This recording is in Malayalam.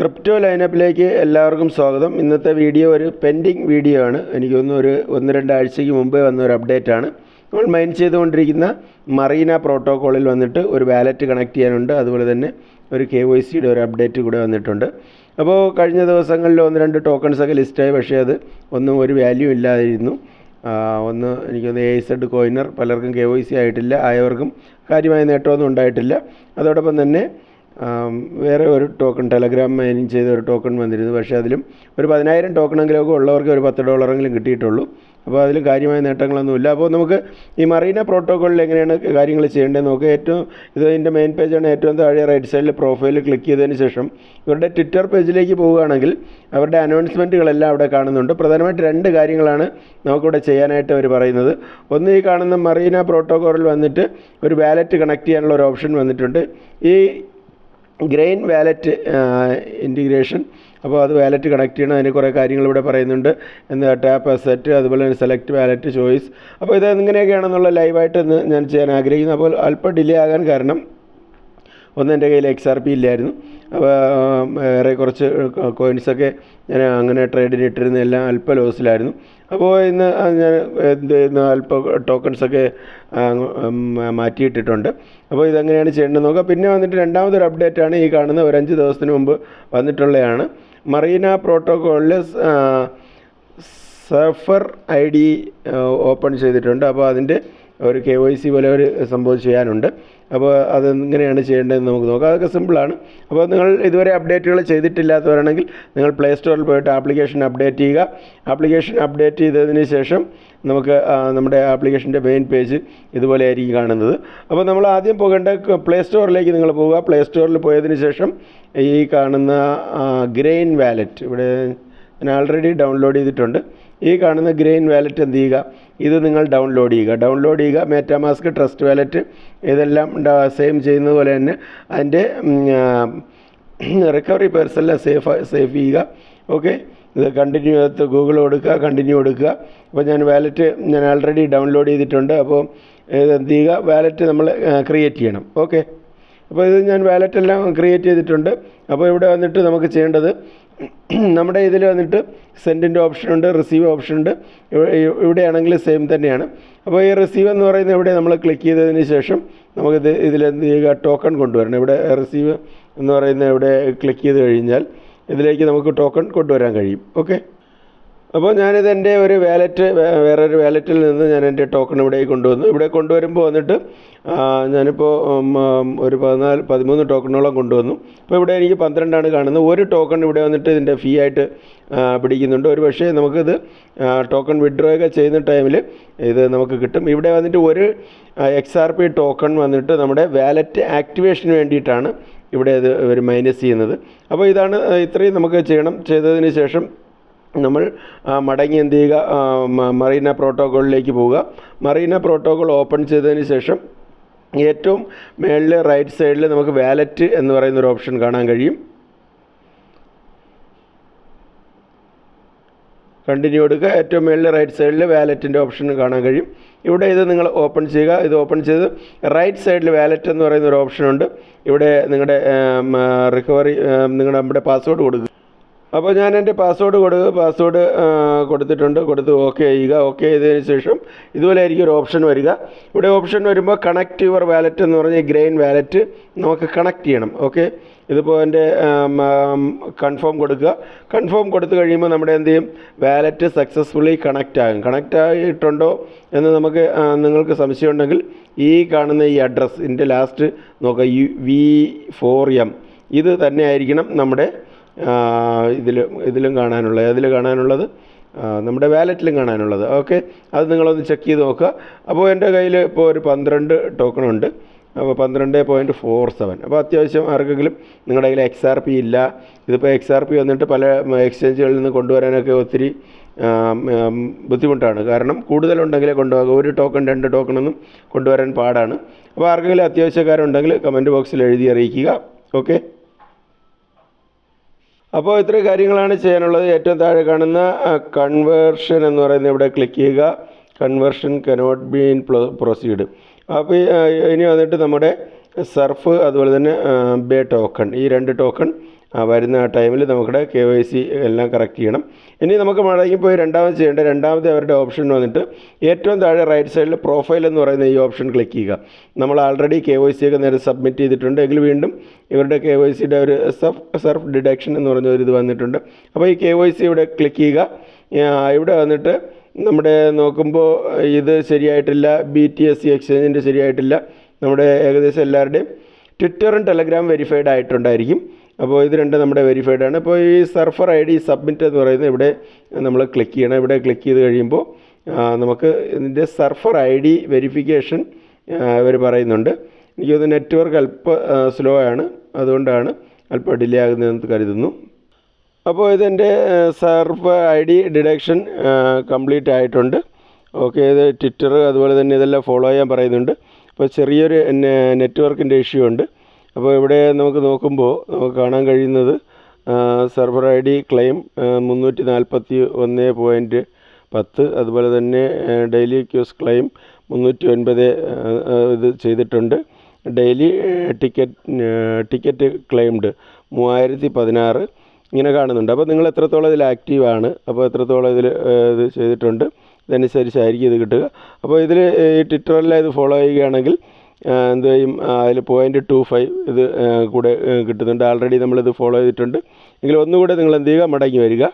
ക്രിപ്റ്റോ ലൈനപ്പിലേക്ക് എല്ലാവർക്കും സ്വാഗതം. ഇന്നത്തെ വീഡിയോ ഒരു പെൻഡിങ് വീഡിയോ ആണ്. എനിക്ക് തോന്നുന്നു ഒരു ഒന്ന് രണ്ടാഴ്ചയ്ക്ക് മുമ്പേ വന്ന ഒരു അപ്ഡേറ്റ് ആണ്. നമ്മൾ മൈൻ ചെയ്തുകൊണ്ടിരിക്കുന്ന മറീന പ്രോട്ടോക്കോളിൽ വന്നിട്ട് ഒരു വാലറ്റ് കണക്ട് ചെയ്യാനുണ്ട്. അതുപോലെ തന്നെ ഒരു കെ വൈ സിയുടെ ഒരു അപ്ഡേറ്റ് കൂടെ വന്നിട്ടുണ്ട്. അപ്പോൾ കഴിഞ്ഞ ദിവസങ്ങളിൽ ഒന്ന് രണ്ട് ടോക്കൺസ് ഒക്കെ ലിസ്റ്റായി പക്ഷേ അത് ഒന്നും ഒരു വാല്യൂ ഇല്ലാതിരുന്നു. ഒന്ന് എനിക്കൊന്ന് എ സെഡ് കോയിനർ പലർക്കും കെ വൈ സി ആയിട്ടില്ല. ആയവർക്കും കാര്യമായ നേട്ടമൊന്നും ഉണ്ടായിട്ടില്ല. അതോടൊപ്പം തന്നെ വേറെ ഒരു ടോക്കൺ ടെലഗ്രാം മൈനിങ് ചെയ്ത ഒരു ടോക്കൺ വന്നിരുന്നു. പക്ഷേ അതിലും ഒരു പതിനായിരം ടോക്കണെങ്കിലൊക്കെ ഉള്ളവർക്ക് ഒരു പത്ത് ഡോളറെങ്കിലും കിട്ടിയിട്ടുള്ളൂ. അപ്പോൾ അതിലും കാര്യമായ നേട്ടങ്ങളൊന്നുമില്ല അപ്പോൾ നമുക്ക് ഈ മറീന പ്രോട്ടോക്കോളിൽ എങ്ങനെയാണ് കാര്യങ്ങൾ ചെയ്യേണ്ടത് നോക്കുക ഏറ്റവും ഇത് ഇതിന്റെ മെയിൻ പേജാണ് ഏറ്റവും താഴെ റൈറ്റ് സൈഡിൽ പ്രൊഫൈൽ ക്ലിക്ക് ചെയ്തതിന് ശേഷം ഇവരുടെ ട്വിറ്റർ പേജിലേക്ക് പോവുകയാണെങ്കിൽ അവരുടെ അനൗൺസ്മെന്റുകളെല്ലാം അവിടെ കാണുന്നുണ്ട്. പ്രധാനമായിട്ട് രണ്ട് കാര്യങ്ങളാണ് നമുക്കിവിടെ ചെയ്യാനായിട്ട് അവർ പറയുന്നത്. ഒന്ന് ഈ കാണുന്ന മറീന പ്രോട്ടോക്കോളിൽ വന്നിട്ട് ഒരു വാലറ്റ് കണക്ട് ചെയ്യാനുള്ള ഒരു ഓപ്ഷൻ വന്നിട്ടുണ്ട്. ഈ ഗ്രെയിൻ വാലറ്റ് ഇന്റിഗ്രേഷൻ അപ്പോൾ അത് വാലറ്റ് കണക്ട് ചെയ്യണം. അതിന് കുറേ കാര്യങ്ങൾ ഇവിടെ പറയുന്നുണ്ട്. എന്താ ടാപ്പ് അസെറ്റ് അതുപോലെ തന്നെ സെലക്ട് വാലറ്റ് ചോയ്സ് അപ്പോൾ ഇത് എങ്ങനെയൊക്കെയാണെന്നുള്ള ലൈവായിട്ട് ഞാൻ ചെയ്യാൻ ആഗ്രഹിക്കുന്നു. അപ്പോൾ അല്പം ഡിലേ ആകാൻ കാരണം ഒന്ന് എന്റെ കയ്യിൽ എക്സ് ആർ പി ഇല്ലായിരുന്നു. അപ്പോൾ വേറെ കുറച്ച് കോയിൻസൊക്കെ ഞാൻ അങ്ങനെ ട്രേഡിന് ഇട്ടിരുന്ന എല്ലാം അല്പ ലോസിലായിരുന്നു അപ്പോൾ ഇന്ന് ഞാൻ ചെയ്യുന്നു അല്പ ടോക്കൺസൊക്കെ മാറ്റിയിട്ടിട്ടുണ്ട്. അപ്പോൾ ഇതെങ്ങനെയാണ് ചെയ്യേണ്ടത് നോക്കുക പിന്നെ വന്നിട്ട് രണ്ടാമതൊരു അപ്ഡേറ്റ് ആണ് ഈ കാണുന്ന ഒരു അഞ്ച് ദിവസത്തിന് മുമ്പ് വന്നിട്ടുള്ളതാണ് മറീന പ്രോട്ടോക്കോളിൽ സഫർ ഐ ഡി ഓപ്പൺ ചെയ്തിട്ടുണ്ട്. അപ്പോൾ അതിന്റെ ഒരു കെ വൈ സി പോലെ ഒരു സംഭവം ചെയ്യാനുണ്ട്. അപ്പോൾ അത് എങ്ങനെയാണ് ചെയ്യേണ്ടതെന്ന് നമുക്ക് നോക്കാം. അതൊക്കെ സിമ്പിളാണ്. അപ്പോൾ നിങ്ങൾ ഇതുവരെ അപ്ഡേറ്റുകൾ ചെയ്തിട്ടില്ലാത്തവരാണെങ്കിൽ നിങ്ങൾ പ്ലേ സ്റ്റോറിൽ പോയിട്ട് ആപ്ലിക്കേഷൻ അപ്ഡേറ്റ് ചെയ്യുക. ആപ്ലിക്കേഷൻ അപ്ഡേറ്റ് ചെയ്തതിന് ശേഷം നമുക്ക് നമ്മുടെ ആപ്ലിക്കേഷന്റെ മെയിൻ പേജ് ഇതുപോലെ ആയിരിക്കും കാണുന്നത്. അപ്പോൾ നമ്മൾ ആദ്യം പോകേണ്ട പ്ലേ സ്റ്റോറിലേക്ക് നിങ്ങൾ പോവുക. പ്ലേ സ്റ്റോറിൽ പോയതിന് ശേഷം ഈ കാണുന്ന ഗ്രെയിൻ വാലറ്റ് ഇവിടെ ഞാൻ ആൾറെഡി ഡൗൺലോഡ് ചെയ്തിട്ടുണ്ട്. ഈ കാണുന്ന ഗ്രെയിൻ വാലറ്റ് എന്ത് ചെയ്യുക? ഇത് നിങ്ങൾ ഡൗൺലോഡ് ചെയ്യുക. ഡൗൺലോഡ് ചെയ്യുക മേറ്റാമാസ്ക് ട്രസ്റ്റ് വാലറ്റ് ഇതെല്ലാം സെയിം ചെയ്യുന്നത് പോലെ തന്നെ അതിന്റെ റിക്കവറി പേഴ്സെല്ലാം സേഫ് സേഫ് ചെയ്യുക. ഓക്കെ ഇത് കണ്ടിന്യൂ ചെയ്ത് ഗൂഗിൾ കൊടുക്കുക കണ്ടിന്യൂ കൊടുക്കുക. അപ്പോൾ ഞാൻ വാലറ്റ് ഞാൻ ആൾറെഡി ഡൗൺലോഡ് ചെയ്തിട്ടുണ്ട്. അപ്പോൾ ഇത് എന്ത് ചെയ്യുക? വാലറ്റ് നമ്മൾ ക്രിയേറ്റ് ചെയ്യണം. ഓക്കെ അപ്പോൾ ഇത് ഞാൻ വാലറ്റ് എല്ലാം ക്രിയേറ്റ് ചെയ്തിട്ടുണ്ട്. അപ്പോൾ ഇവിടെ വന്നിട്ട് നമുക്ക് ചെയ്യേണ്ടത് നമ്മുടെ ഇതിൽ വന്നിട്ട് സെൻഡിന്റെ ഓപ്ഷനുണ്ട് റിസീവ് ഓപ്ഷനുണ്ട് ഉണ്ട്. ഇവിടെയാണെങ്കിൽ സെയിം തന്നെയാണ്. അപ്പോൾ ഈ റിസീവ് എന്ന് പറയുന്നത് ഇവിടെ നമ്മൾ ക്ലിക്ക് ചെയ്തതിന് ശേഷം നമുക്കിത് ഇതിൽ എന്ത് ചെയ്യുക? ടോക്കൺ കൊണ്ടുവരണം. ഇവിടെ റിസീവ് എന്ന് പറയുന്ന ഇവിടെ ക്ലിക്ക് ചെയ്ത് കഴിഞ്ഞാൽ ഇതിലേക്ക് നമുക്ക് ടോക്കൺ കൊണ്ടുവരാൻ കഴിയും. ഓക്കെ അപ്പോൾ ഞാനിത് എന്റെ ഒരു വാലറ്റ് വേറൊരു വാലറ്റിൽ നിന്ന് ഞാൻ എന്റെ ടോക്കൺ ഇവിടേക്ക് കൊണ്ടുവന്നു. ഇവിടെ കൊണ്ടുവരുമ്പോൾ വന്നിട്ട് ഞാനിപ്പോൾ ഒരു പതിനാല് പതിമൂന്ന് ടോക്കണോളം കൊണ്ടുവന്നു. അപ്പോൾ ഇവിടെ എനിക്ക് പന്ത്രണ്ടാണ് കാണുന്നത്. ഒരു ടോക്കൺ ഇവിടെ വന്നിട്ട് ഇതിന്റെ ഫീ ആയിട്ട് പിടിക്കുന്നുണ്ട്. ഒരു പക്ഷേ നമുക്കിത് ടോക്കൺ വിഡ്രോ ഒക്കെ ചെയ്യുന്ന ടൈമിൽ ഇത് നമുക്ക് കിട്ടും. ഇവിടെ വന്നിട്ട് ഒരു എക്സ് ആർ പി ടോക്കൺ വന്നിട്ട് നമ്മുടെ വാലറ്റ് ആക്ടിവേഷന് വേണ്ടിയിട്ടാണ് ഇവിടെ ഇത് ഇവർ മൈനസ് ചെയ്യുന്നത്. അപ്പോൾ ഇതാണ് ഇത്രയും നമുക്ക് ചെയ്യണം. ചെയ്തതിന് ശേഷം നമ്മൾ മടങ്ങി എന്ത് ചെയ്യുക മറീന പ്രോട്ടോക്കോളിലേക്ക് പോവുക. മറീന പ്രോട്ടോക്കോൾ ഓപ്പൺ ചെയ്തതിന് ശേഷം ഏറ്റവും മേളിൽ റൈറ്റ് സൈഡിൽ നമുക്ക് വാലറ്റ് എന്ന് പറയുന്ന ഒരു ഓപ്ഷൻ കാണാൻ കഴിയും. കണ്ടിന്യൂ എടുക്കുക. ഏറ്റവും മേളിൽ റൈറ്റ് സൈഡിൽ വാലറ്റിന്റെ ഓപ്ഷൻ കാണാൻ കഴിയും. ഇവിടെ ഇത് നിങ്ങൾ ഓപ്പൺ ചെയ്യുക. ഇത് ഓപ്പൺ ചെയ്ത് റൈറ്റ് സൈഡിൽ വാലറ്റ് എന്ന് പറയുന്ന ഒരു ഓപ്ഷനുണ്ട് ഇവിടെ നിങ്ങളുടെ റിക്കവറി നിങ്ങളുടെ നമ്മുടെ പാസ്വേഡ് കൊടുക്കുക. അപ്പോൾ ഞാൻ എന്റെ പാസ്വേഡ് കൊടുക്കുക പാസ്വേഡ് കൊടുത്തിട്ടുണ്ട്. കൊടുത്ത് ഓക്കെ ചെയ്യുക. ഓക്കെ ചെയ്തതിന് ശേഷം ഇതുപോലെ ആയിരിക്കും ഒരു ഓപ്ഷൻ വരിക. ഇവിടെ ഓപ്ഷൻ വരുമ്പോൾ കണക്ട് യുവർ വാലറ്റ് എന്ന് പറഞ്ഞ ഗ്രെയിൻ വാലറ്റ് നമുക്ക് കണക്ട് ചെയ്യണം. ഓക്കെ ഇതിപ്പോൾ എന്റെ കൺഫേം കൊടുക്കുക. കൺഫേം കൊടുത്തു കഴിയുമ്പോൾ നമ്മുടെ എന്ത് ചെയ്യും? വാലറ്റ് സക്സസ്ഫുള്ളി കണക്റ്റ് ആകും. കണക്റ്റ് ആയിട്ടുണ്ടോ എന്ന് നമുക്ക് നിങ്ങൾക്ക് സംശയമുണ്ടെങ്കിൽ ഈ കാണുന്ന ഈ അഡ്രസ്സ് ഇതിന്റെ ലാസ്റ്റ് നോക്കുക. യു വി ഫോർ എം ഇത് തന്നെ ആയിരിക്കണം നമ്മുടെ ഇതിൽ ഇതിലും കാണാനുള്ളത്. അതിൽ കാണാനുള്ളത് നമ്മുടെ വാലറ്റിലും കാണാനുള്ളത്. ഓക്കെ? അത് നിങ്ങളൊന്ന് ചെക്ക് ചെയ്ത് നോക്കുക. അപ്പോൾ എന്റെ കയ്യിൽ ഇപ്പോൾ ഒരു പന്ത്രണ്ട് ടോക്കണുണ്ട് അപ്പോൾ പന്ത്രണ്ട് പോയിന്റ് ഫോർ സെവൻ അപ്പോൾ അത്യാവശ്യം ആർക്കെങ്കിലും നിങ്ങളുടെ കയ്യിൽ എക്സ് ആർ പി ഇല്ല. ഇതിപ്പോൾ എക്സ് ആർ പി വന്നിട്ട് പല എക്സ്ചേഞ്ചുകളിൽ നിന്ന് കൊണ്ടുവരാനൊക്കെ ഒത്തിരി ബുദ്ധിമുട്ടാണ്. കാരണം കൂടുതലുണ്ടെങ്കിലേ കൊണ്ടുപോകുക ഒരു ടോക്കൺ രണ്ട് ടോക്കണൊന്നും കൊണ്ടുവരാൻ പാടാണ്. അപ്പോൾ ആർക്കെങ്കിലും അത്യാവശ്യക്കാരുണ്ടെങ്കിൽ കമന്റ് ബോക്സിൽ എഴുതി അറിയിക്കുക. ഓക്കെ? അപ്പോൾ ഇത്രയും കാര്യങ്ങളാണ് ചെയ്യാനുള്ളത്. ഏറ്റവും താഴെ കാണുന്ന കൺവേർഷൻ എന്ന് പറയുന്ന ഇവിടെ ക്ലിക്ക് ചെയ്യുക. Conversion cannot be been proceed അപ്പോൾ ഇനി വന്നിട്ട് നമ്മുടെ സർഫ് അതുപോലെ തന്നെ ബേ ടോക്കൺ ഈ രണ്ട് ടോക്കൺ വരുന്ന ആ ടൈമിൽ നമുക്കിടെ കെ വൈ സി എല്ലാം കറക്റ്റ് ചെയ്യണം. ഇനി നമുക്ക് മടങ്ങി പോയി രണ്ടാമത് ചെയ്യേണ്ട രണ്ടാമത് അവരുടെ ഓപ്ഷൻ വന്നിട്ട് ഏറ്റവും താഴെ റൈറ്റ് സൈഡിൽ പ്രൊഫൈൽ എന്ന് പറയുന്ന ഈ ഓപ്ഷൻ ക്ലിക്ക് ചെയ്യുക. നമ്മൾ ആൾറെഡി കെ വൈ സി ഒക്കെ നേരെ സബ്മിറ്റ് ചെയ്തിട്ടുണ്ട്. എങ്കിൽ വീണ്ടും ഇവരുടെ കെ വൈ സിയുടെ ഒരു സെഫ് സെർഫ് ഡിഡക്ഷൻ എന്ന് പറഞ്ഞ ഒരു ഇത് വന്നിട്ടുണ്ട്. അപ്പോൾ ഈ കെ വൈ സി ഇവിടെ ക്ലിക്ക് ചെയ്യുക. ഇവിടെ വന്നിട്ട് നമ്മുടെ നോക്കുമ്പോൾ ഇത് ശരിയായിട്ടില്ല. ബി ടി എസ് സി എക്സ്ചേഞ്ചിന്റെ ശരിയായിട്ടില്ല. നമ്മുടെ ഏകദേശം എല്ലാവരുടെയും ട്വിറ്ററും ടെലഗ്രാം വെരിഫൈഡ് ആയിട്ടുണ്ടായിരിക്കും. അപ്പോൾ ഇത് രണ്ട് നമ്മുടെ വെരിഫൈഡ് ആണ്. അപ്പോൾ ഈ സർഫർ ഐ ഡി സബ്മിറ്റ് എന്ന് പറയുന്നത് ഇവിടെ നമ്മൾ ക്ലിക്ക് ചെയ്യണം. ഇവിടെ ക്ലിക്ക് ചെയ്ത് കഴിയുമ്പോൾ നമുക്ക് ഇതിന്റെ സർഫർ ഐ ഡി വെരിഫിക്കേഷൻ ഇവർ പറയുന്നുണ്ട്. എനിക്കത് നെറ്റ്വർക്ക് അല്പ സ്ലോ ആണ്. അതുകൊണ്ടാണ് അല്പം ഡിലേ ആകുന്നതെന്ന് കരുതുന്നു. അപ്പോൾ ഇതെന്റെ surf I D deduction complete ആയിട്ടുണ്ട്. ഓക്കെ ഇത് ട്വിറ്റർ അതുപോലെ തന്നെ ഇതെല്ലാം ഫോളോ ചെയ്യാൻ പറയുന്നുണ്ട്. അപ്പോൾ ചെറിയൊരു നെറ്റ്വർക്കിന്റെ ഇഷ്യൂ ഉണ്ട്. അപ്പോൾ ഇവിടെ നമുക്ക് നോക്കുമ്പോൾ നമുക്ക് കാണാൻ കഴിയുന്നത് സെർവർ ഐ ഡി ക്ലെയിം മുന്നൂറ്റി നാൽപ്പത്തി ഒന്ന് പോയിന്റ് പത്ത് അതുപോലെ തന്നെ ഡെയിലി ക്യൂസ് ക്ലെയിം മുന്നൂറ്റി ഒൻപത് ഇത് ചെയ്തിട്ടുണ്ട്. ഡെയിലി ടിക്കറ്റ് ടിക്കറ്റ് ക്ലെയിംഡ് മൂവായിരത്തി പതിനാറ് ഇങ്ങനെ കാണുന്നുണ്ട്. അപ്പോൾ നിങ്ങൾ എത്രത്തോളം ഇതിൽ ആക്റ്റീവാണ് അപ്പോൾ എത്രത്തോളം ഇതിൽ ഇത് ചെയ്തിട്ടുണ്ട് ഇതനുസരിച്ചായിരിക്കും ഇത് കിട്ടുക. അപ്പോൾ ഇതിൽ ഈ ട്വിറ്ററിൽ ഇത് ഫോളോ ചെയ്യുകയാണെങ്കിൽ എന്ത് ചെയ്യും? അതിൽ പോയിന്റ് ടു ഫൈവ് ഇത് കൂടെ കിട്ടുന്നുണ്ട്. ആൾറെഡി നമ്മളിത് ഫോളോ ചെയ്തിട്ടുണ്ട്. എങ്കിൽ ഒന്നുകൂടെ നിങ്ങൾ എന്ത് ചെയ്യുക? മടങ്ങി വരിക.